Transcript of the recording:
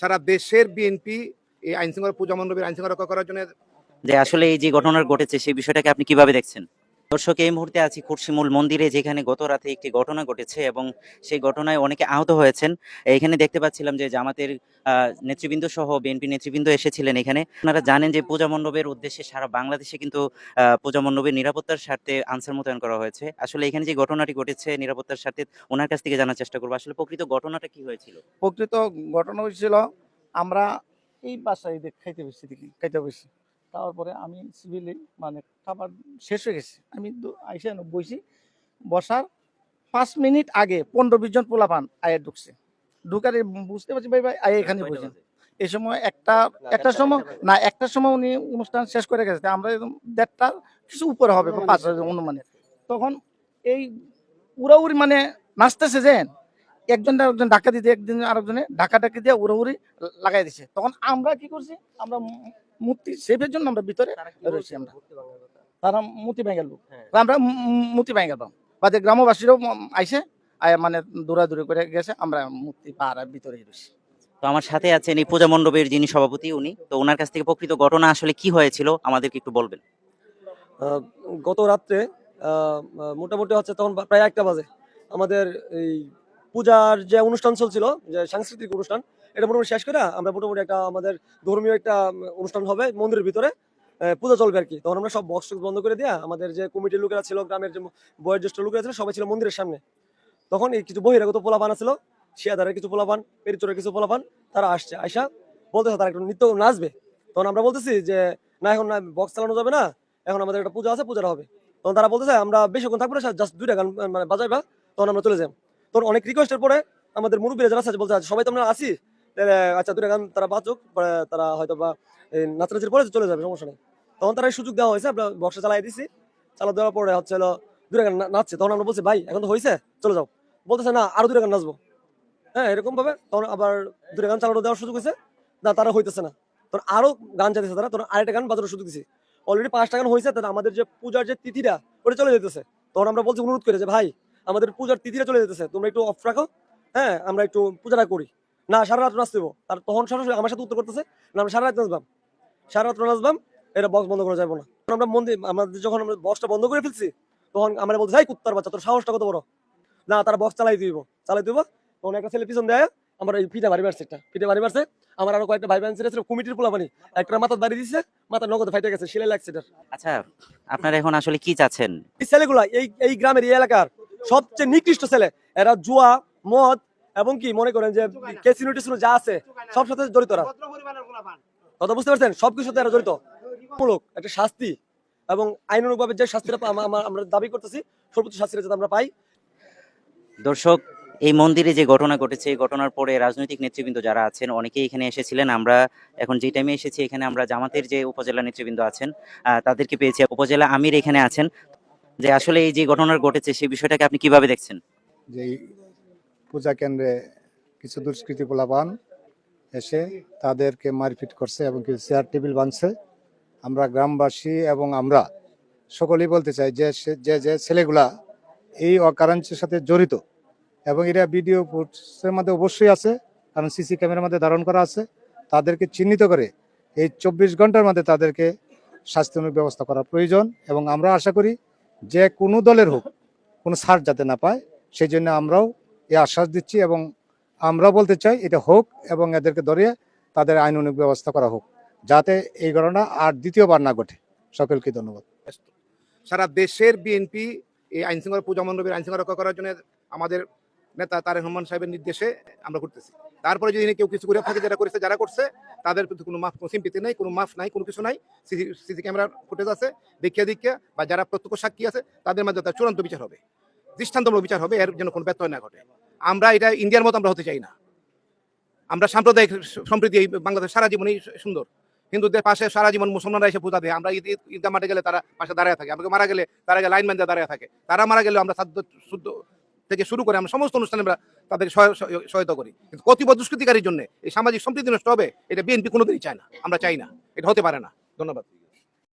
সারা দেশের বিএনপি এই আইন শৃঙ্খলা পূজা মণ্ডপের আইন শৃঙ্খলা রক্ষা করার জন্য যে আসলে এই যে ঘটনা ঘটেছে, সেই বিষয়টাকে আপনি কীভাবে দেখছেন? দর্শক, এই মুহূর্তে আছি কুরসিমুল মন্দিরে, যেখানে গত রাতে একটি ঘটনা ঘটেছে এবং সেই ঘটনায় অনেকে আহত হয়েছেন। এখানে দেখতে পাচ্ছিলাম যে জামাতের নেতৃবৃন্দ সহ বিএনপি নেতৃবৃন্দ এসেছিলেন এখানে। আপনারা জানেন যে পূজা মণ্ডপের উদ্দেশ্যে সারা বাংলাদেশে কিন্তু পূজা মণ্ডপের নিরাপত্তার স্বার্থে আনসার মোতায়েন করা হয়েছে। আসলে এখানে যে ঘটনাটি ঘটেছে নিরাপত্তার স্বার্থে ওনার কাছ থেকে জানার চেষ্টা করব। আসলে প্রকৃত ঘটনাটা কি হয়েছিল? প্রকৃত ঘটনা হয়েছিল, আমরা এই বাসায় খাইতে বসছি খাইতে বসছি। তারপরে আমি সিভিলি মানে খাবার শেষ হয়ে গেছে। আমি আইসা বসি বসার পাঁচ মিনিট আগে পনেরো বিশ জন পোলাপান আয়ে ঢুকছে। ঢুকারে বুঝতে পারছি ভাই ভাই আয়ে এখানে বসে এই সময় একটা একটা সময় না একটা সময় উনি অনুষ্ঠান শেষ করে গেছে। আমরা একদম দেড়টার কিছু উপরে হবে পাঁচ অনুমানে। তখন এই উড়াউড়ি মানে নাচতেছে যে একজন একজন ধাক্কা দিতে একদিন আরেকজনে ধাক্কা টাক্কি দিয়ে উড়াউড়ি লাগাই দিছে। তখন আমরা কি করছি আমরা মূর্তি সেফের জন্য আমরা ভিতরে রয়েছি আমরা। তারা মূর্তি ভেঙে গেল। আমরা মূর্তি ভেঙে গেলাম। বাদে গ্রামবাসীরাও আইসে মানে দৌড়াদৌড়ি করে গেছে আমরা মূর্তি পাড়ার ভিতরে রয়েছি। তো আমার সাথে আছেন এই পূজা মণ্ডপের যিনি সভাপতি উনি। তো ওনার কাছ থেকে প্রকৃত ঘটনা আসলে কি হয়েছিল আমাদেরকে একটু বলবেন। আহ, গত রাত্রে মোটামুটি হচ্ছে তখন প্রায় একটা বাজে। আমাদের এই পূজার যে অনুষ্ঠান চলছিল যে সাংস্কৃতিক অনুষ্ঠান এটা মোটামুটি শেষ করে আমরা মোটামুটি একটা আমাদের ধর্মীয় একটা অনুষ্ঠান হবে মন্দিরের ভিতরে। পূজা চলবে আর কি তখন আমরা সব বক্স বন্ধ করে দিয়া আমাদের যে কমিটির লোকেরা ছিল গ্রামের যে বয়োজ্যেষ্ঠ লোকেরা ছিল সবাই ছিল মন্দিরের সামনে। তখন এই কিছু বহিরাগত পোলাপান ছিল শিয়াদারের কিছু পোলাপান পেরিচরের কিছু পোলাপান তারা আসছে। আইসা বলতেছে তারা একটু নৃত্য নাচবে। তখন আমরা বলতেছি যে না এখন না বক্স চালানো যাবে না। এখন আমাদের একটা পূজা আছে পূজাটা হবে। তখন তারা বলতেছে আমরা বেশিক্ষণ থাকব না জাস্ট দুইটা গান মানে বাজাইবা। তখন আমরা চলে যাই। তখন অনেক রিকোয়েস্টের পরে আমাদের মুরব্বীরা যারা আছে বলতে আচ্ছা, সবাই তো আমরা আসি আচ্ছা দুইটা গান তারা বাঁচুক তারা হয়তো বা নাচানাচির পরে চলে যাবে, সমস্যা নেই। তখন তারা সুযোগ দেওয়া হয়েছে, আমরা বক্সে চালাই দিছি। চালা দেওয়ার পরে হচ্ছে হলো দুইটা গান নাচছে। তখন আমরা বলছি, ভাই, এখন তো হয়েছে, চলে যাও। বলতেছে, না, আরও দুইটা গান নাচবো। হ্যাঁ এরকম ভাবে তখন আবার দুইটা গান চালানো দেওয়ার সুযোগ হয়েছে। না, তারা হইতেছে না। তখন আরও গান চাইতেছে তারা। তখন আরেকটা গান বাজানোর সুযোগ দিছি। অলরেডি পাঁচটা গান হয়েছে, তাহলে আমাদের যে পূজার যে তিথিটা, ওটা চলে যেতেছে। তখন আমরা বলছি, অনুরোধ করে যে, ভাই, আমাদের পূজার তিথিটা চলে যেতেছে। তোমরা একটু অফ রাখো। হ্যাঁ আমরা একটু পূজাটা করি। না সারা রাত নাচতে হইবো। তার তখন সরাসরি আমার সাথে উত্তর করতেছে না আমরা সারা রাত নাচবাম। সারা রাত নাচবাম এটা বক্স বন্ধ করা যাবে না। আমরা মন্দির আমাদের যখন আমরা বক্সটা বন্ধ করে ফেলছি তখন আমরা বলছি হাই কুত্তার বাচ্চা তোর সাহসটা কত বড়? না তারা বক্স চালাই দিব চালাই দিব। তখন একটা ছেলে পিছন দেয় আমার এই ফিটা বাড়ি মারছে একটা ফিটা বাড়ি মারছে আমার আরও কয়েকটা ভাই বোন ছিল কমিটির পোলাপানি। একটা মাথা বাড়ি দিচ্ছে মাথা নগদ ফাইটে গেছে শিলে লাগছে আচ্ছা আপনারা এখন আসলে কি চাচ্ছেন? এই ছেলেগুলা এই এই গ্রামের এই এলাকার সবচেয়ে নিকৃষ্ট ছেলে। এরা জুয়া মদ এবং কি মনে করেন যে ক্যাসিনো টেসিনো যা আছে সব সাথে জড়িত কথা বুঝতে পারছেন? সবকিছুর সাথে জড়িত। মূলক একটা শাস্তি। এবং আইনানুগভাবে যে শাস্তিটা আমরা দাবি করতেছি সর্বোচ্চ শাস্তিটা যাতে আমরা পাই। দর্শক এই মন্দিরে যে ঘটনা ঘটেছে এই ঘটনার পরে রাজনৈতিক নেতৃবৃন্দ যারা আছেন অনেকেই এখানে এসেছিলেন। আমরা এখন যে টাইমে এসেছি এখানে আমরা জামাতের যে উপজেলা নেতৃবৃন্দ আছেন আহ, তাদেরকে পেয়েছি। উপজেলা আমির এখানে আছেন। যে আসলে এই যে ঘটনা ঘটেছে সেই বিষয়টাকে আপনি কীভাবে দেখছেন? যে পূজা কেন্দ্রে কিছু দুষ্কৃতী পোলাপান এসে তাদেরকে মারপিট করছে এবং কিছু চেয়ার টেবিল বাঁধছে। আমরা গ্রামবাসী এবং আমরা সকলেই বলতে চাই যে যে যে ছেলেগুলা এই অকারাঞ্চের সাথে জড়িত এবং এরা ভিডিও ফুটেজের মধ্যে অবশ্যই আছে, কারণ সিসি ক্যামেরার মধ্যে ধারণ করা আছে। তাদেরকে চিহ্নিত করে এই চব্বিশ ঘণ্টার মধ্যে তাদেরকে শাস্তিমূলক ব্যবস্থা করা প্রয়োজন এবং আমরা আশা করি যে কোনো দলের হোক, কোনো ছাড় যাতে না পায় সেই জন্য আমরাও এই আশ্বাস দিচ্ছি এবং আমরা বলতে চাই এটা হোক এবং এদেরকে ধরিয়ে তাদের আইন আইনানুগ ব্যবস্থা করা হোক, যাতে এই ঘটনা আর দ্বিতীয়বার না ঘটে। সকলকে ধন্যবাদ। সারা দেশের বিএনপি এই আইন শৃঙ্খলা পূজা মণ্ডপের আইন শৃঙ্খলা রক্ষা করার জন্য আমাদের নেতা তারেক রহমান সাহেবের নির্দেশে আমরা করতেছি তারপরে যদি কেউ কিছু করে থাকে, যারা করেছে, যারা করছে, তাদের প্রতি কোনো মাফ, কোনো সিম্পিতি নেই, কোনো মাফ নাই, কোনো কিছু নাই। সিসি সিসি ফুটেজ আছে, দেখিয়া দেখিয়া, বা যারা প্রত্যক্ষ সাক্ষী আছে, তাদের মাধ্যমে তার চূড়ান্ত বিচার হবে। দৃষ্টান্তমূলক বিচার হবে, এর যেন কোনো ব্যত্যয় না ঘটে। আমরা এটা ইন্ডিয়ার মতো আমরা হতে চাই না। আমরা সাম্প্রদায়িক সম্প্রীতি এই বাংলাদেশ সারা জীবনই সুন্দর। হিন্দুদের পাশে সারা জীবন মুসলমানরা এসে পূজা দেয়। আমরা ঈদ ঈদ- ঈদগাহ মাঠে গেলে তারা পাশে দাঁড়ায় থাকে। আমাকে মারা গেলে তারা গেলে লাইন ম্যান দাঁড়ায় থাকে। তারা মারা গেলে আমরা সাধ্য শুদ্ধ থেকে শুরু করে আমরা সমস্ত অনুষ্ঠানে আমরা তাদেরকে সহায়- সহায়- সহায়তা করি। কিন্তু কতিপয় দুষ্কৃতিকারীর জন্য এই সামাজিক সম্প্রীতি নষ্ট হবে, এটা বিএনপি কোনোদিনই চায় না। আমরা চাই না। এটা হতে পারে না। ধন্যবাদ।